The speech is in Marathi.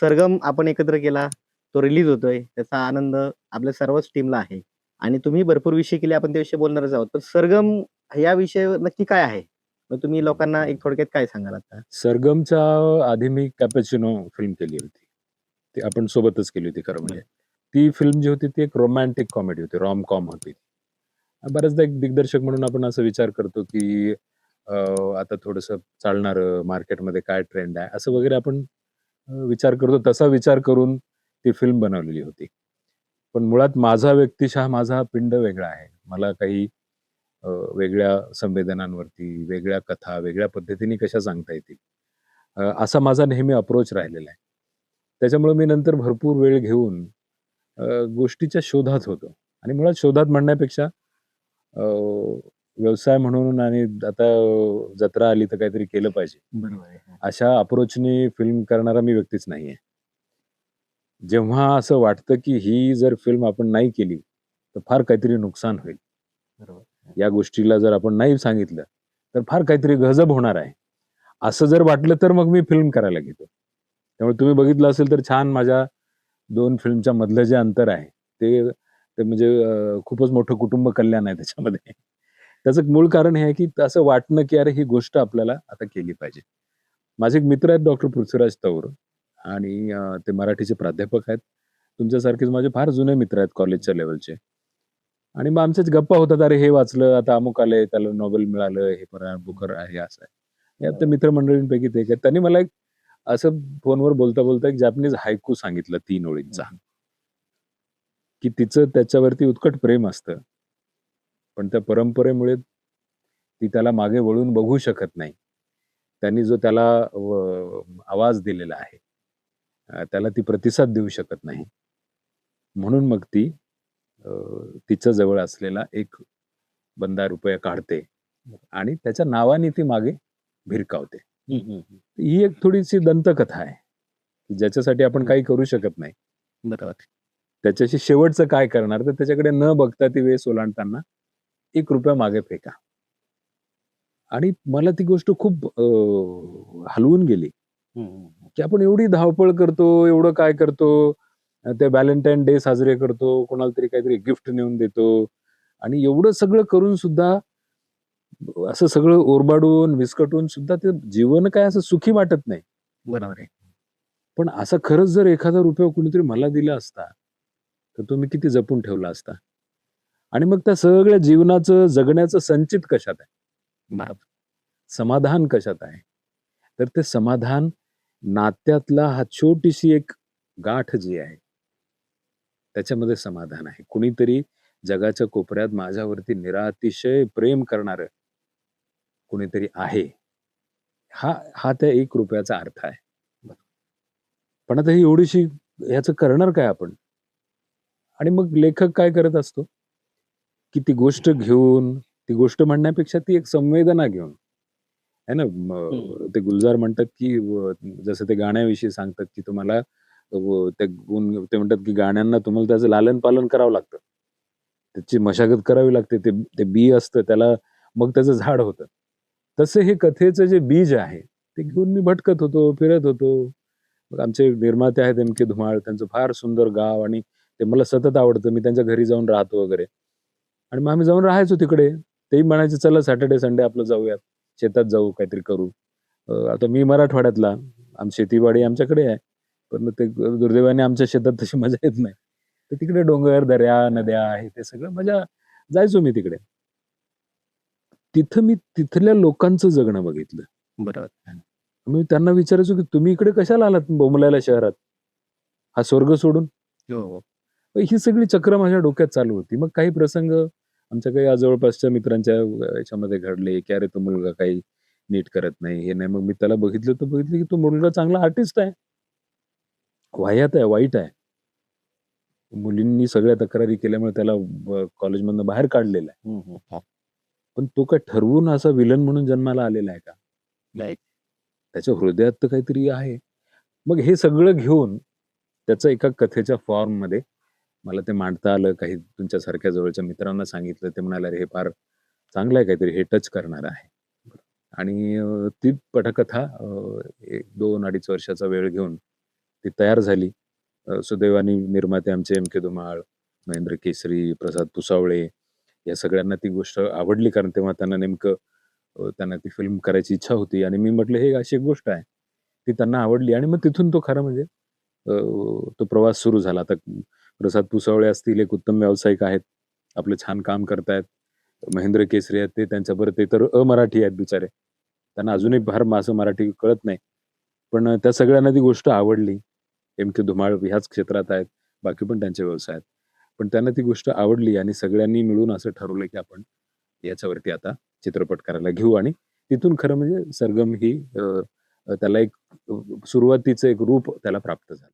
सरगम आपण एकत्र केला. तो रिलीज होतोय. त्याचा आनंद आपल्या सर्वच टीमला आहे. आणि तुम्ही भरपूर विषय केले आपण त्याविषयी बोलणारच आहोत. तर सरगम या विषयावर नक्की काय आहे? मग तुम्ही लोकांना एक थोडक्यात काय सांगाल आता? सरगमच्या आधी मी कॅपॅचिनो फिल्म केली होती. ती आपण सोबतच केली होती खरं म्हणजे. ती फिल्म जी होती ती एक रोमॅन्टिक कॉमेडी होती. रॉम-कॉम होती. बऱ्याचदा एक दिग्दर्शक म्हणून आपण असा विचार करतो, की आता थोडंसं चालणारं मार्केटमध्ये काय ट्रेंड आहे, असं वगैरे आपण विचार करतो. तसा विचार करून ती फिल्म बनवलेली होती. पण मुळात माझा व्यक्तिशः माझा पिंड वेगळा आहे. मला काही वेगळ्या संवेदनांवरती, वेगळ्या कथा, वेगळ्या पद्धतीने कशा सांगता येतील, असा माझा नेहमी अप्रोच राहिलेला आहे. त्याच्यामुळे मी नंतर भरपूर वेळ घेऊन गोष्टीच्या शोधात होतो. आणि मुळात शोधात म्हणण्यापेक्षा व्यवसाय म्हणून आणि आता जत्रा आली तर काहीतरी केलं पाहिजे. बरोबर आहे. अशा अप्रोचनी फिल्म करणारा मी व्यक्तीच नाहीये. जेव्हा असं वाटतं, की ही जर फिल्म आपण नाही केली, तर फार काहीतरी नुकसान होईल. बरोबर. या गोष्टीला जर आपण नाही सांगितलं, तर फार काहीतरी गजब होणार आहे. असं जर वाटलं तर मग मी फिल्म करायला घेतो. त्यामुळे तुम्ही बघितलं असेल तर छान माझ्या 2 फिल्मच्या मधलं जे अंतर आहे, ते म्हणजे खूपच मोठं कुटुंब कल्याण आहे त्याच्यामध्ये. त्याचं मूळ कारण हे आहे, की असं वाटणं, की अरे ही गोष्ट आपल्याला आता केली पाहिजे. माझे एक मित्र आहेत डॉक्टर पृथ्वीराज तौर आणि ते मराठीचे प्राध्यापक आहेत. तुमच्यासारखेच माझे फार जुने मित्र आहेत कॉलेजच्या लेव्हलचे. आणि मग आमच्याच गप्पा होतात, "अरे हे वाचलं, आता अमुक आलंय, त्याला नोबेल मिळालं, हे फलाना बुकर आहे, असं आहे." हे आता मित्रमंडळींपैकी ते एक आहेत. त्यांनी मला एक असं फोनवर बोलता-बोलता एक जॅपनीज हायकू सांगितलं 3 ओळींचा. की तिचं त्याच्यावरती उत्कट प्रेम असतं. पण त्या परंपरेमुळे ती त्याला मागे वळून बघू शकत नाही. त्यांनी जो त्याला आवाज दिलेला आहे, त्याला ती प्रतिसाद देऊ शकत नाही. म्हणून मग ती तिच्या जवळ असलेला एक बंदा रुपया काढते आणि त्याच्या नावाने ती मागे भिरकावते. हं, एक थोडीशी दंतकथा आहे. ज्याच्यासाठी आपण. काही करू शकत नाही. त्याच्याशी शेवटचं काय करणार? तर त्याच्याकडे न बघता ती वेळ ओलांडताना ₹1 मागे फेका. आणि मला ती गोष्ट खूप हलवून गेली. की आपण एवढी धावपळ करतो, एवढं काय करतो, ते व्हॅलेंटाईन डे साजरे करतो, कोणाला तरी काहीतरी गिफ्ट नेऊन देतो आणि एवढं सगळं करून सुद्धा असं सगळं ओरबाडून, विस्कटून सुद्धा ते जीवन काय असं सुखी वाटत नाही. बरोबर आहे. पण असा खरंच जर एखादा रुपया कुणीतरी मला दिला असता, तर तो मी किती जपून ठेवला असता. आणि मग त्या सगळ्या जीवनाचं, जगण्याचं संचित कशात आहे? समाधान कशात आहे? तर ते समाधान नात्यातला हा छोटीशी एक गाठ जी आहे, त्याच्यामध्ये समाधान आहे. कुणीतरी जगाच्या कोपऱ्यात माझ्यावरती निरातिशय प्रेम करणारं कुणीतरी आहे. हा हा त्या ₹1 चा अर्थ आहे. पण आता ही एवढीशी ह्याचं करणार काय आपण? आणि मग लेखक काय करत असतो? की ती गोष्ट घेऊन, ती गोष्ट म्हणण्यापेक्षा ती एक संवेदना घेऊन, आहे ना? हं. ते गुलजार म्हणतात, की जसं ते गाण्याविषयी सांगतात, की तुम्हाला ते गुण ते म्हणतात, की गाण्यांना तुम्हाला त्याचं लालन-पालन करावं लागतं. त्याची मशागत करावी लागते. ते ते बी असतं त्याला मग त्याचं झाड होतं. तसं हे कथेचं जे बीज आहे, ते घेऊन मी भटकत होतो, फिरत होतो. मग आमचे निर्माते आहेत एम. के. धुमाळ, त्यांचं फार सुंदर गाव आणि ते मला सतत आवडतं. मी त्यांच्या घरी जाऊन राहतो वगैरे. आणि मग आम्ही जाऊन राहायचो तिकडे. तेही म्हणायचे, "चला सॅटर्डे, संडे आपलं जाऊयात. शेतात जाऊ, काहीतरी करू." आता मी मराठवाड्यातला, आमची शेतीवाडी आमच्याकडे आहे. पण ते दुर्दैवाने आमच्या शेतात तशी मजा येत नाही. तर तिकडे डोंगर, दऱ्या, नद्या हे ते सगळं मजा जायचो मी तिकडे. तिथं मी तिथल्या लोकांचं जगणं बघितलं. बरोबर. मी त्यांना विचारायचो, की "तुम्ही इकडे कशाला आलात बोंबलायला शहरात? हा स्वर्ग सोडून?" हो, हो. ही सगळी चक्र माझ्या डोक्यात चालू होती. मग काही प्रसंग आमच्या काही जवळपासच्या मित्रांच्या याच्यामध्ये घडले, की "अरे, तो मुलगा काही नीट करत नाही, हे नाही." मग मी त्याला बघितलं तर बघितलं, की तो मुलगा चांगला आर्टिस्ट आहे. वाह्यात आहे, वाईट आहे. मुलींनी सगळ्या तक्रारी केल्यामुळे त्याला कॉलेजमधनं बाहेर काढलेलं आहे. पण तो काय ठरवून असा विलन म्हणून जन्माला आलेला आहे का? नाही. त्याच्या हृदयात तर काहीतरी आहे. मग हे सगळं घेऊन त्याचं एका कथेच्या फॉर्ममध्ये मला ते मांडता आलं. काही तुमच्यासारख्या जवळच्या मित्रांना सांगितलं. ते म्हणाले, "अरे, हे फार चांगलं आहे काहीतरी, हे टच करणार आहे." आणि ती पटकथा एक दोन अडीच वर्षाचा वेळ घेऊन ती तयार झाली सुदैवानी निर्माते आमचे एम के धुमाळ महेंद्र केसरी प्रसाद पुसावळे या सगळ्यांना ती गोष्ट आवडली कारण तेव्हा त्यांना नेमकं त्यांना ती फिल्म करायची इच्छा होती आणि मी म्हटलं हे अशी एक गोष्ट आहे ती त्यांना आवडली आणि मग तिथून तो खरं म्हणजे तो प्रवास सुरू झाला आता प्रसाद पुसावळे असतील एक उत्तम व्यावसायिक आहेत आपलं छान काम करतायत. महेंद्र केसरी आहेत ते त्यांच्या बरं ते तर अमराठी आहेत बिचारे. त्यांना अजूनही फार असं मराठी कळत नाही. पण त्या सगळ्यांना ती गोष्ट आवडली. एम के धुमाळ ह्याच क्षेत्रात आहेत बाकी पण त्यांचे व्यवसाय आहेत. पण त्यांना ती गोष्ट आवडली आणि सगळ्यांनी मिळून असं ठरवलं की आपण याच्यावरती आता चित्रपट करायला घेऊ. आणि तिथून खरं म्हणजे सरगम ही त्याला एक सुरुवातीचं एक रूप त्याला प्राप्त झालं.